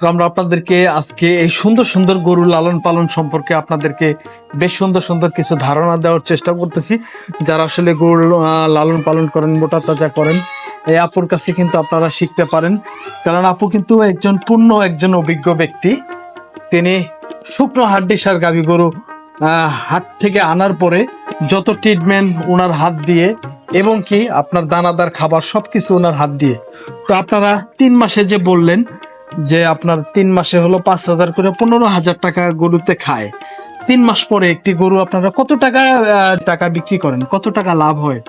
আমরা আপনাদেরকে আজকে এই সুন্দর সুন্দর গরু লালন পালন সম্পর্কে আপনাদেরকে বেশ সুন্দর সুন্দর কিছু ধারণা দেওয়ার চেষ্টা করতেছি। যারা আসলে গরু লালন পালন করেন, মোটা তাজা করেন, এই আপুর কাছে কিন্তু আপনারা শিখতে পারেন। কারণ আপু কিন্তু একজন পূর্ণ, একজন অভিজ্ঞ ব্যক্তি। তিনি শুকনো হাড্ডি সার গাভী গরু হাট থেকে আনার পরে যত ট্রিটমেন্ট ওনার হাত দিয়ে এবং কি আপনার দানাদার খাবার সবকিছু ওনার হাত দিয়ে। তো আপনারা তিন মাসে যে বললেন যে আপনার তিন মাসে হলো পাঁচ হাজার করে পনেরো হাজার টাকা গরুতে খায়। তিন মাস পরে একটি গরু আপনারা কত টাকা টাকা বিক্রি করেন? কত টাকা লাভ হয়?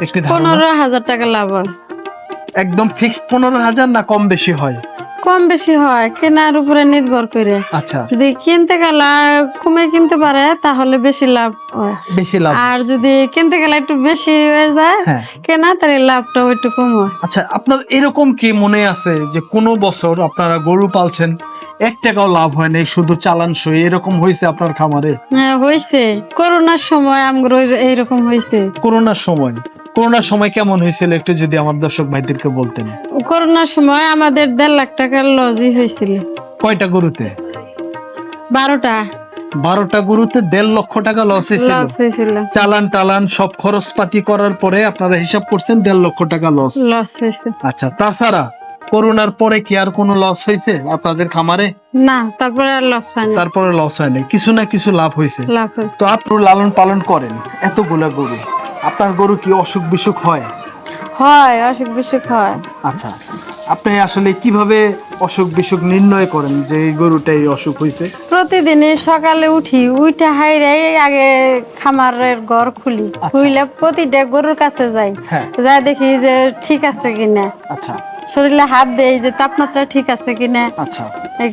একটি? পনেরো হাজার টাকা লাভ হয়। একদম ফিক্সড পনেরো হাজার না কম বেশি হয়? কম বেশি হয় কেনার উপরে নির্ভর করে। আচ্ছা। যদি কিনতে গেলে কমে কিনতে পারে তাহলে বেশি লাভ হয়। বেশি লাভ। আর যদি কিনতে গেলে একটু বেশি হয়ে যায় হ্যাঁ। কেনা তাহলে লাভটাও একটু কম হয়। আচ্ছা আপনার এরকম কি মনে আছে যে কোনো বছর আপনারা গরু পালছেন এক টাকাও লাভ হয় নাই শুধু চালান সই এরকম হয়েছে আপনার খামারে? হ্যাঁ হয়েছে। করোনার সময় আমগুলো এইরকম হয়েছে। করোনার সময়। করোনার সময় কেমন হয়েছিল একটু যদি আমার দর্শক ভাইদেরকে বলতেন? করোনার সময় আমাদের দেড় লাখ টাকার লজই হয়েছিল। কয়টা গরুতে? বারোটা। বারোটা গরুতে দেড় লক্ষ টাকা লস হয়েছিল। চালান টালান সব খরচপাতি করার পরে আপনারা হিসাব করছেন দেড় লক্ষ টাকা লস লস হয়েছে। আচ্ছা তাছাড়া করোনার পরে কি আর কোনো লস হয়েছে আপনাদের খামারে? না তারপরে আর লস হয় না তারপরে লস হয় নাই কিছু না কিছু লাভ হয়েছে। লাভ তো আপনি লালন পালন করেন এতগুলা গরু। আপনার গরু কি অসুখ বিসুখ হয়? হয় অসুখ বিসুখ হয়। আচ্ছা আপনি আসলে কীভাবে অসুখ বিসুখ নির্ণয় করেন যে এই গরুটাই অসুখ হয়েছে প্রতিদিনই সকালে উঠি উইটা হাইরাই আগে খামারের ঘর খুলি। খুইলে প্রতিটা গরুর কাছে যাই। হ্যাঁ। যাই দেখি যে ঠিক আছে কিনা। আচ্ছা। শরীরে হাত দেই যে তাপমাত্রা ঠিক আছে কিনা। আচ্ছা।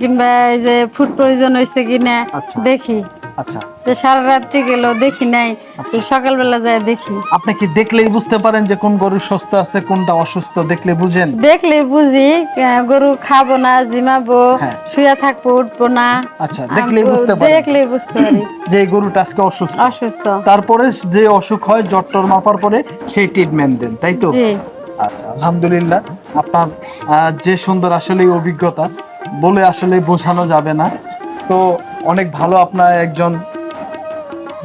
কিংবা এই যে ফুড প্রয়োজন হয়েছে কিনা। আচ্ছা। দেখি। আচ্ছা। যে সারা রাত্রি গেল দেখি নাই আচ্ছা। সকালবেলা যায় দেখি। আপনি কি দেখলেই বুঝতে পারেন যে কোন গরু সুস্থ আছে কোনটা অসুস্থ? দেখলে বুঝেন। দেখলে বুঝি গরু খাব না জিমাবো হ্যাঁ। শুয়ে থাকব উঠবো না আচ্ছা দেখলেই বুঝতে পারেন। দেখলেই বুঝতে পারি। যে এই গরুটা আজকে অসুস্থ। অসুস্থ। তারপরে যে অসুখ হয় জ্বর মাপার পরে সেই ট্রিটমেন্ট দেন তাই তো? আচ্ছা আলহামদুলিল্লাহ আপনার যে সুন্দর আসলে অভিজ্ঞতা বলে আসলে বোঝানো যাবে না। তো অনেক ভালো আপনার একজন,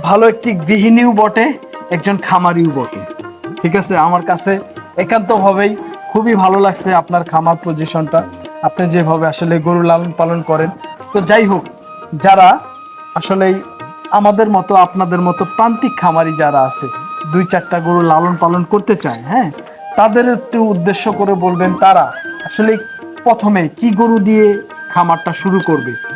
ভালো একটি গৃহিণীও বটে, একজন খামারিও বটে। ঠিক আছে? আমার কাছে একান্তভাবেই খুবই ভালো লাগছে আপনার খামার পজিশনটা আপনি যেভাবে আসলে গরু লালন পালন করেন। তো যাই হোক, যারা আসলেই আমাদের মতো, আপনাদের মতো প্রান্তিক খামারি যারা আছে, দুই চারটা গরু লালন পালন করতে চায় হ্যাঁ? তাদের একটু উদ্দেশ্য করে বলবেন, তারা আসলে প্রথমে কি গরু দিয়ে খামারটা শুরু করবে?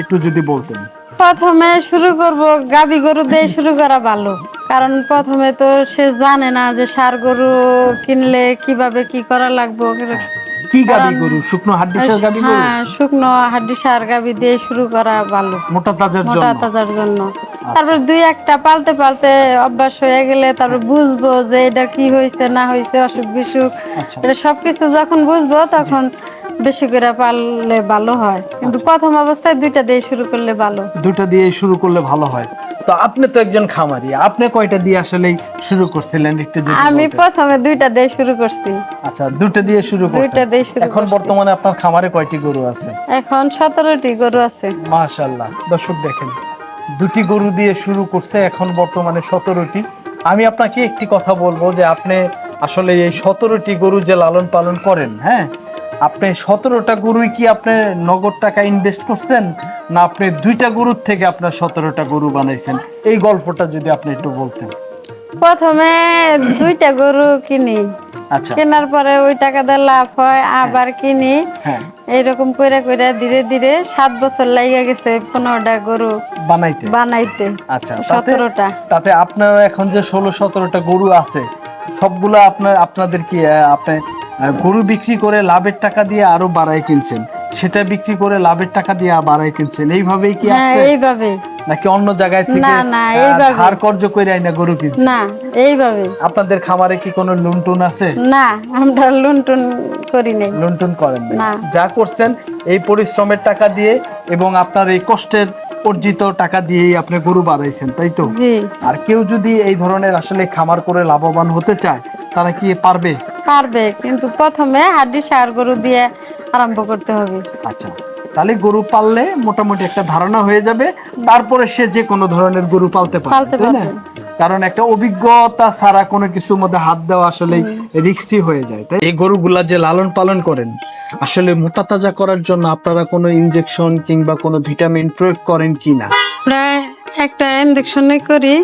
একটু যদি বলতেন। প্রথমে শুরু করব গাবি গরু দিয়ে শুরু করা ভালো। কারণ প্রথমে তো সে জানে না যে সার গরু কিনলে কীভাবে কি করা লাগবে। কি গাবি গরু? শুকনো হাড্ডি সার গাবি গরু? হ্যাঁ শুকনো হাড্ডি সার গাবি দিয়ে শুরু করা ভালো। মোটা তাজার মোটা তাজার জন্য। তারপর দুই একটা পালতে পালতে অভ্যাস হয়ে গেলে তারপর বুঝব যে এটা কি হয়েছে না হয়েছে অসুখ বিসুখ। আচ্ছা। এটা সবকিছু যখন বুঝব তখন বেশি করে পাললে ভালো হয়। কিন্তু আচ্ছা। প্রথম অবস্থায় দুইটা দিয়ে শুরু করলে ভালো। দুটা দিয়ে শুরু করলে ভালো হয়। তো আপনি তো একজন খামারি আপনি কয়টা দিয়ে আসলে শুরু করছিলেন একটু যদি আমি প্রথমে দুইটা দিয়ে শুরু করছি। আচ্ছা দুটো দিয়ে শুরু করছি দুইটা দিয়ে শুরু এখন বর্তমানে আপনার খামারে কয়টি গরু আছে? এখন সতেরোটি গরু আছে। মাশাল্লাহ দর্শক দেখেন দুটি গরু দিয়ে শুরু করছে এখন বর্তমানে সতেরোটি। আমি আপনাকে একটি কথা বলব যে আপনি আসলে এই সতেরোটি গরু যে লালন পালন করেন হ্যাঁ? আপনি সতেরোটা গরুই কি আপনি নগদ টাকা ইনভেস্ট করছেন? না আপনি দুইটা গরুর থেকে আপনার সতেরোটা গরু বানাইছেন? এই গল্পটা যদি আপনি একটু বলতেন। প্রথমে দুইটা গরু কিনি। আচ্ছা। কেনার পরে ওই টাকা দিয়ে লাভ হয় আবার কিনি। হ্যাঁ। এইরকম করে করে ধীরে ধীরে সাত বছর লাইগা গেছে পনেরোটা গরু বানাইতে। বানাইতে। আচ্ছা সতেরোটা। তাতে আপনার এখন যে ষোলো সতেরোটা গরু আছে সবগুলো আপনার আপনাদের কি আপনি গরু বিক্রি করে লাভের টাকা দিয়ে আরও বাড়ায় কিনছেন। সেটা বিক্রি করে লাভের টাকা দিয়ে বাড়ায় কিনছেন। এইভাবেই কি হ্যাঁ আছে এইভাবে। নাকি অন্য জায়গায় থেকে না, না, এইভাবে। ধার কর্জ করে আইনা গরু কিনছেন? না এইভাবে। আপনাদের খামারে কি কোনো লুনটুন আছে? না আমরা লুনটুন করি নাই। লুনটুন করেন না। যা করছেন এই পরিশ্রমের টাকা দিয়ে এবং আপনার এই কষ্টের অর্জিত টাকা দিয়েই আপনি গরু বাড়াইছেন তাই তো? জি। আর কেউ যদি এই ধরনের আসলে খামার করে লাভবান হতে চায় তারা কি পারবে? পারবে কিন্তু প্রথমে হাড্ডি সার গরু দিয়ে আরম্ভ করতে হবে। আচ্ছা তাহলে গরু পাললে মোটামুটি একটা ধারণা হয়ে যাবে তারপরে সে যে কোনো ধরনের গরু পালতে পারবে তাই না? কারণ একটা অভিজ্ঞতা ছাড়া কোনো কিছুর মধ্যে হাত দেওয়া আসলে রিক্সি হয়ে যায় তাই এই গরুগুলা যে লালন পালন করেন আসলে মোটা তাজা করার জন্য আপনারা কোনো ইনজেকশন কিংবা কোনো ভিটামিন প্রয়োগ করেন কিনা? আমরা একটা ইঞ্জেকশন করি।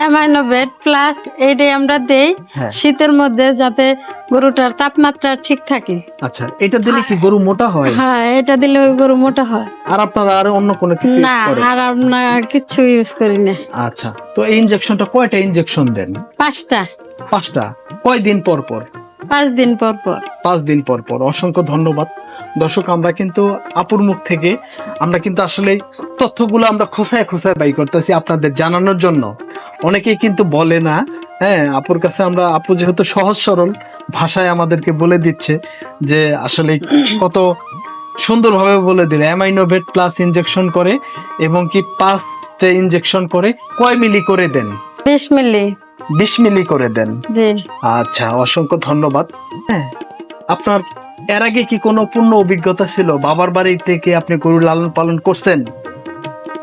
অ্যামাইনোভেট প্লাস এইটাই আমরা দেই হ্যাঁ। শীতের মধ্যে যাতে গরুটার তাপমাত্রা ঠিক থাকে। আচ্ছা এটা দিলে কি গরু মোটা হয়? হ্যাঁ এটা দিলে ওই গরু মোটা হয়। আর আপনারা আর অন্য কোনো কিছু না আর আমরা কিছু ইউজ করি না। আচ্ছা তো এই ইনজেকশনটা কয়টা ইনজেকশন দেন? পাঁচটা। পাঁচটা। কয় দিন পর পর? পাঁচ দিন পর পর। পাঁচ দিন পর পর। অসংখ্য ধন্যবাদ। দর্শক আমরা কিন্তু আপুর মুখ থেকে আমরা কিন্তু আসলে তথ্যগুলো আমরা খোসায় খোসায় বাই করতেছি আপনাদের জানানোর জন্য। অনেকেই কিন্তু বলে না হ্যাঁ আপুর কাছে আমরা আপু যেহেতু সহজ সরল ভাষায় আমাদেরকে বলে দিচ্ছে যে আসলে কত সুন্দরভাবে বলে দিলে অ্যামাইনোভেট প্লাস ইনজেকশন করে এবং কি পাঁচটা ইনজেকশন করে কয় মিলি করে দেন? বিশ মিলি। বিশ মিলি করে দেন। আচ্ছা অসংখ্য ধন্যবাদ। হ্যাঁ আপনার এর আগে কি কোনো পূর্ণ অভিজ্ঞতা ছিল? বাবার বাড়ি থেকে আপনি গরু লালন পালন করছেন?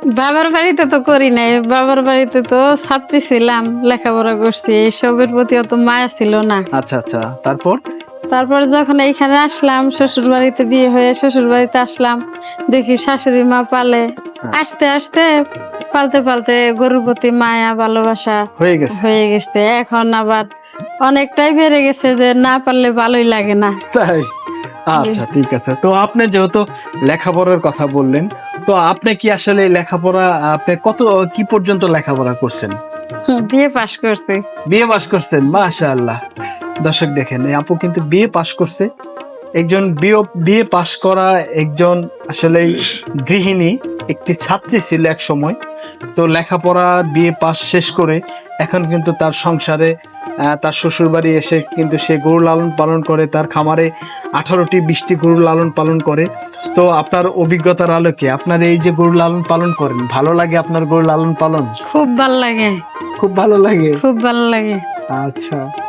বাবার বাড়িতে তো করি নাই। বাবার বাড়িতে তো ছাত্রী ছিলাম লেখাপড়া করছি। এইসবের প্রতি অত মায়া ছিল না। আচ্ছা আচ্ছা। তারপর? তারপর যখন এইখানে আসলাম শ্বশুর বাড়িতে বিয়ে হয়ে শ্বশুর বাড়িতে আসলাম দেখি শাশুড়ি মা পালে। আস্তে আস্তে পালতে পালতে গরুর প্রতি মায়া ভালোবাসা হয়ে গেছে। হয়ে গেছে। এখন আবার অনেকটাই বেড়ে গেছে যে না পারলে ভালোই লাগে না। তাই? আচ্ছা ঠিক আছে। তো আপনি যেহেতু লেখাপড়ার কথা বললেন তো আপনি কি আসলে লেখাপড়া আপনি কত কি পর্যন্ত লেখাপড়া করছেন? বিয়ে পাশ করছে। বিয়ে পাশ করছেন? মাশাআল্লাহ। দর্শক দেখেন এই আপু কিন্তু বিয়ে পাশ করছে। একজন বিয়ে বিয়ে পাশ করা একজন আসলে গৃহিণী একটি ছাত্রী ছিল এক সময়। তো লেখাপড়া বিয়ে পাশ শেষ করে এখন কিন্তু তার সংসারে তার শ্বশুর বাড়ি এসে কিন্তু সে গরু লালন পালন করে তার খামারে আঠারোটি বিশটি গরু লালন পালন করে। তো আপনার অভিজ্ঞতার আলোকে আপনার এই যে গরু লালন পালন করেন ভালো লাগে আপনার গরু লালন পালন? খুব ভালো লাগে। খুব ভালো লাগে? খুব ভালো লাগে। আচ্ছা।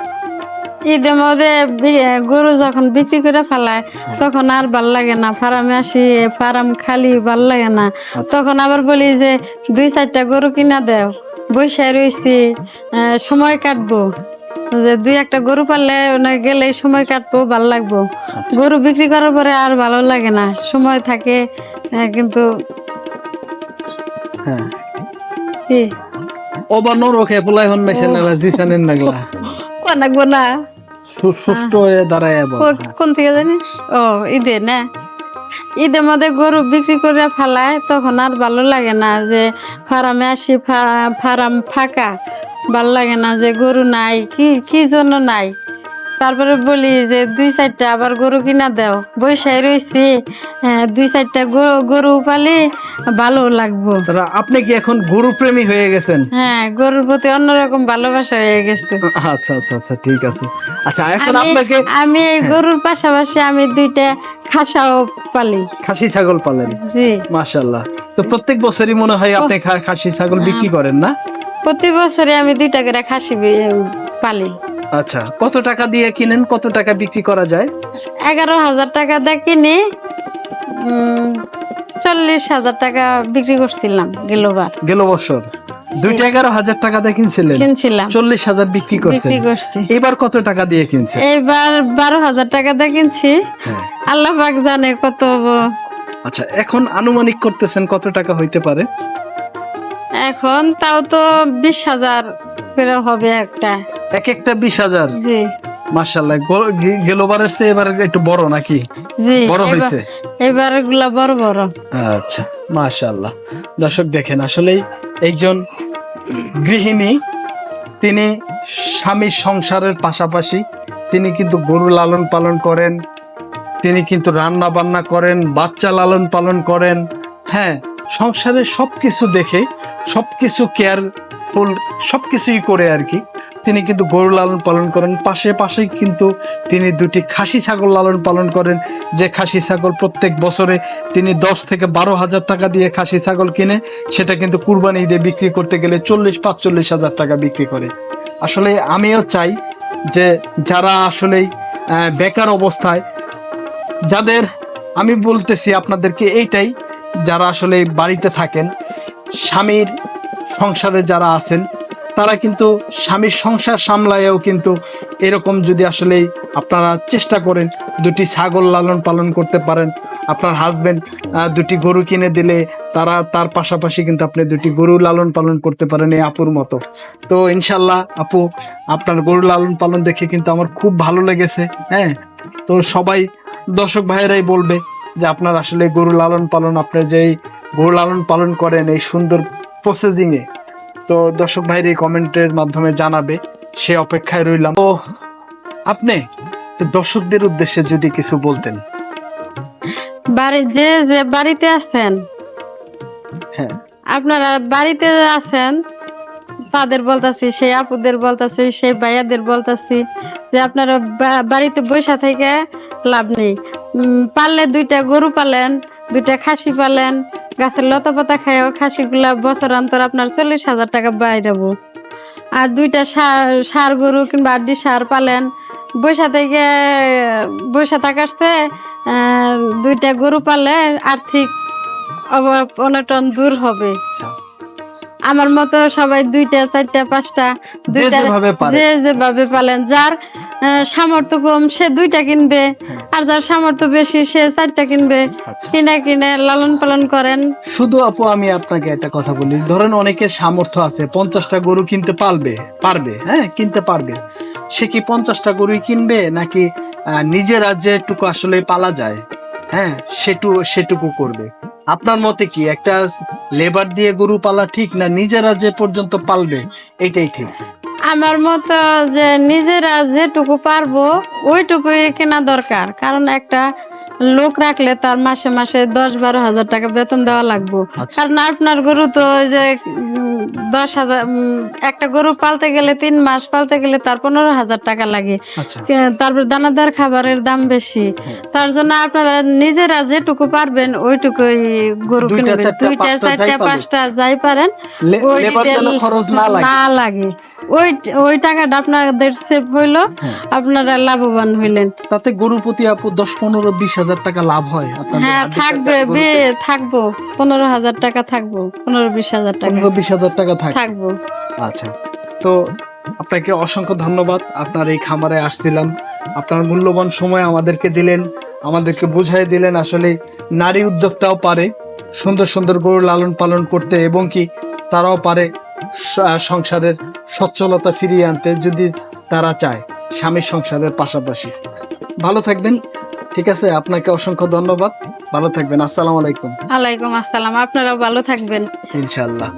ঈদের মধ্যে গরু যখন বিক্রি করে ফেলায় তখন আর ভালো লাগে না। ফার্মে আসি ফার্ম খালি ভালো লাগে না। তখন আবার বলি যে দুই চারটা গরু কিনা দেও। বৈশাখ রয়েছি সময় কাটবো। যে দুই একটা গরু পারলে গেলে সময় কাটবো ভালো লাগবো। গরু বিক্রি করার পরে আর ভালো লাগে না। সময় থাকে কিন্তু ওবা নরকে পোলাই হন মেশে নালা জিসানেন নাগলা। কোন লাগবো না। সুস্থ হয়ে দাঁড়ায় কোন থেকে জানিস? ও ঈদে না? ঈদের মধ্যে গরু বিক্রি করে ফেলায় তখন আর ভালো লাগে না যে ফার্মে আসি ফা- ফার্ম ফাঁকা। ভালো লাগে না যে গরু নাই কি কি জন্য নাই? তারপরে বলি যে দুই চারটা আবার গরু কিনা দাও। বৈশাখ রয়েছি হ্যাঁ, দুই চারটা গরু পালি ভালো লাগবো। আপনি কি এখন গরু প্রেমী হয়ে গেছেন? হ্যাঁ গরুর প্রতি অন্যরকম ভালোবাসা হয়ে গেছে। আচ্ছা আচ্ছা আচ্ছা ঠিক আছে। আচ্ছা এখন আপনাকে আমি গরুর পাশাপাশি আমি দুইটা খাসাও পালি। খাসি ছাগল পালেন? জি। মাশাল্লাহ তো প্রত্যেক বছরই মনে হয় আপনি খাসি ছাগল বিক্রি করেন না? প্রতি বছরে আমি দুইটা করে খাসি পালি। আচ্ছা কত টাকা দিয়ে কিনেন? কত টাকা বিক্রি করা যায়? এগারো হাজার টাকা দিয়ে কিনি। চল্লিশ হাজার টাকা বিক্রি করছিলাম গেলোবার গেল বছর। দুইটা এগারো হাজার টাকা দিয়ে কিনছিলেন? কিনছিলাম। চল্লিশ হাজার বিক্রি করছেন। বিক্রি করছি। এবার কত টাকা দিয়ে কিনছেন? এইবার বারো হাজার টাকা দিয়ে কিনছি। হ্যাঁ। আল্লাহ পাক জানে কত আচ্ছা এখন আনুমানিক করতেছেন কত টাকা হইতে পারে? এখন তাও তো বিশ হাজার করে হবে একটা। এক একটা বিশ হাজার। জি। মার্শাল্লাহ গেলোবারের চেয়ে এবার একটু বড় নাকি? বড় হয়েছে এবারগুলা বড় বড়। আচ্ছা মাশাল্লাহ দর্শক দেখেন আসলেই একজন গৃহিণী তিনি স্বামীর সংসারের পাশাপাশি তিনি কিন্তু গরু লালন পালন করেন তিনি কিন্তু রান্না বান্না করেন বাচ্চা লালন পালন করেন হ্যাঁ সংসারের সব কিছু দেখে সব কিছু কেয়ারফুল সব কিছুই করে আর কি। তিনি কিন্তু গরু লালন পালন করেন। পাশে পাশে কিন্তু তিনি দুটি খাসি ছাগল লালন পালন করেন। যে খাসি ছাগল প্রত্যেক বছরে তিনি দশ থেকে বারো হাজার টাকা দিয়ে খাসি ছাগল কিনে, সেটা কিন্তু কুরবানি ঈদে বিক্রি করতে গেলে চল্লিশ, পাঁচচল্লিশ হাজার টাকা বিক্রি করে। আসলে আমিও চাই যে যারা আসলেই বেকার অবস্থায়, যাদের, আমি বলতেছি আপনাদেরকে এইটাই যারা আসলে বাড়িতে থাকেন, স্বামীর সংসারে যারা আছেন, তারা কিন্তু স্বামীর সংসার সামলায়ও কিন্তু এরকম যদি আসলে আপনারা চেষ্টা করেন, দুটি ছাগল লালন পালন করতে পারেন, আপনার হাজবেন্ড দুটি গরু কিনে দিলে তারা, তার পাশাপাশি কিন্তু আপনি দুটি গরু লালন পালন করতে পারেন এই আপুর মতো। তো ইনশাল্লাহ আপু, আপনার গরু লালন পালন দেখে কিন্তু আমার খুব ভালো লেগেছে হ্যাঁ? তো সবাই দর্শক ভাইয়েরাই বলবে যে আপনার আসলে গরু লালন পালন আপনি যেই গরু লালন পালন করেন এই সুন্দর প্রসেসিং এ তো দর্শক ভাইয়ের এই কমেন্টের মাধ্যমে জানাবে সে অপেক্ষায় রইলাম। তো আপনি দর্শকদের উদ্দেশ্যে যদি কিছু বলতেন। বাড়ি যে যে বাড়িতে আছেন হ্যাঁ। আপনারা বাড়িতে আছেন তাদের বলতাছি সেই আপুদের বলতাছি সেই ভাইয়াদের বলতাছি যে আপনারা বাড়িতে বসে থেকে লাভ নেই। পারলে দুইটা গরু পালেন দুইটা খাসি পালেন গাছের লতা পাতা খাইও খাসিগুলা বছর অন্তর আপনার চল্লিশ হাজার টাকা বাইরাবো আর দুইটা সার সার গরু কিংবা আড্ডি সার পালেন বৈশা থেকে বৈশা থাকাচ্ছে দুইটা গরু পালে আর্থিক অভাব অনটন দূর হবে। আচ্ছা। আমার মতো সবাই দুইটা চারটা পাঁচটা দুইটা যে যেভাবে পালেন যার সামর্থ্য কম সে দুইটা কিনবে। আর যার সামর্থ্য বেশি সে চারটা কিনবে। আচ্ছা। কিনে কিনে লালন পালন করেন। শুধু আপু আমি আপনাকে একটা কথা বলি। ধরেন অনেকের সামর্থ্য আছে পঞ্চাশটা গরু কিনতে পারবে পারবে হ্যাঁ কিনতে পারবে। সে কি পঞ্চাশটা গরুই কিনবে নাকি নিজের রাজ্যেটুকু আসলে পালা যায়? হ্যাঁ সেটু সেটুকু করবে। আপনার মতে কি একটা লেবার দিয়ে গরু পালা ঠিক না নিজের রাজ্যে পর্যন্ত পালবে? এটাই ঠিক। আমার মতো যে নিজেরা যেটুকু পারব ওইটুকুই কেনা দরকার। কারণ একটা লোক রাখলে তার মাসে মাসে দশ বারো হাজার টাকা বেতন দেওয়া লাগবে। আচ্ছা। কারণ আপনার গরু তো ওই যে দশ হাজার একটা গরু পালতে গেলে তিন মাস পালতে গেলে তার পনেরো হাজার টাকা লাগে। আচ্ছা। তারপর দানাদার খাবারের দাম বেশি। তার জন্য আপনারা নিজেরা যেটুকু পারবেন ওইটুকুই গরু দুইটা, কিনবেন। চারটা, দুইটা পাঁচটা যাই চারটা পাঁচটা যাই পারেন না লাগে। ওই ওই টাকাটা আপনাদের সেভ হইল হ্যাঁ। আপনারা লাভবান হইলেন। তাতে গরু প্রতি আপু দশ পনেরো বিশ হাজার টাকা লাভ হয়। হ্যাঁ থাকবে বে- থাকব। পনেরো হাজার টাকা থাকব পনেরো বিশ হাজার টাকা। পনেরো বিশ হাজার টাকা থাকব। আচ্ছা তো আপনাকে অসংখ্য ধন্যবাদ। আপনার এই খামারে আসছিলাম। আপনার মূল্যবান সময় আমাদেরকে দিলেন। আমাদেরকে বুঝাই দিলেন আসলে নারী উদ্যোক্তাও পারে। সুন্দর সুন্দর গরু লালন পালন করতে এবং কি তারাও পারে। সংসারের সচ্ছলতা ফিরিয়ে আনতে যদি তারা চায় স্বামীর সংসারের পাশাপাশি। ভালো থাকবেন ঠিক আছে? আপনাকে অসংখ্য ধন্যবাদ। ভালো থাকবেন আসসালামু আলাইকুম। আলাইকুম আসসালাম আপনারাও ভালো থাকবেন। ইনশাআল্লাহ।